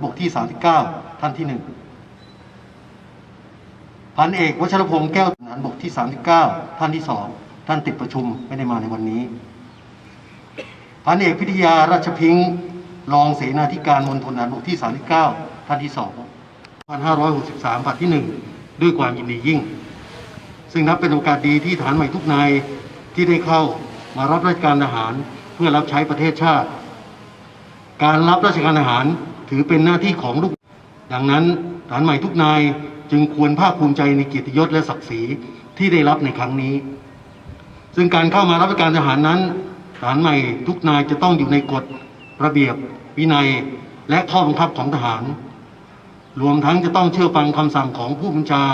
บกที่ 39 ท่านที่หนึ่งพันเอกวชรพงษ์แก้วทหารบกที่ 39 ท่านที่สองท่านติดประชุมไม่ได้มาในวันนี้ พันเอกพิทยาราชพิงค์รองเสนาธิการมณฑลทหารบกที่ 39 ท่านที่สอง1563ผัดที่หนึ่งด้วยความยินดียิ่ง ซึ่งนับเป็นโอกาสดีที่ฐานใหม่ทุกนายที่ได้เข้ามารับราชการทหารเพื่อรับใช้ประเทศชาติ การรับราชการทหาร ถือเป็นหน้าที่ของลูก ดังนั้นฐานใหม่ทุกนายจึงควรภาคภูมิใจในเกียรติยศและศักดิ์ศรีที่ได้รับในครั้งนี้ ซึ่งการเข้ามารับราชการทหารนั้นฐานใหม่ทุกนายจะต้องอยู่ในกฎระเบียบ วินัยและข้อบังคับของทหาร รวมทั้งจะต้องเชื่อฟังคำสั่งของผู้บัญชา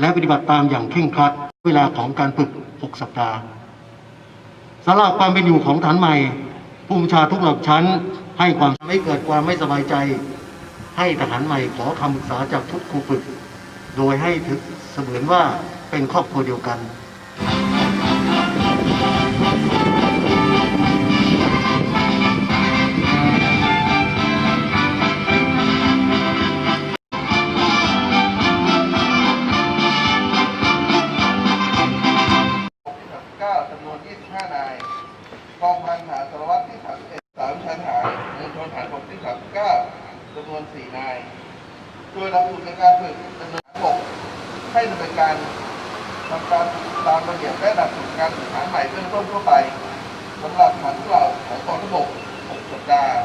และปฏิบัติตามอย่างเคร่งครัด เวลาของการฝึก 6 สัปดาห์สำหรับความเป็นอยู่ของฐานใหม่ ผู้บัญชาทุกระดับชั้น ให้ความไม่เกิดความไม่สบายใจ ให้ทหารใหม่ขอคำปรึกษาจากชุดครูฝึก โดยให้ถึงเสมือนว่าเป็นครอบครัวเดียวกัน9จำนวน25นายกองพันฐาสารวัตรที่31สามชั้นฐานมณฑลฐานบกที่ 39จำน วน4นาย โดยหลักสูตรในการฝึกดำเนินการบกให้ดำเนินการทำการตามระเบียบและหลักสูตรการฝึกฐานใหม่เบื้องต้นทั่วไปสำหรับฐานทุกเหล่าของกองทัพบก6สัปดาห์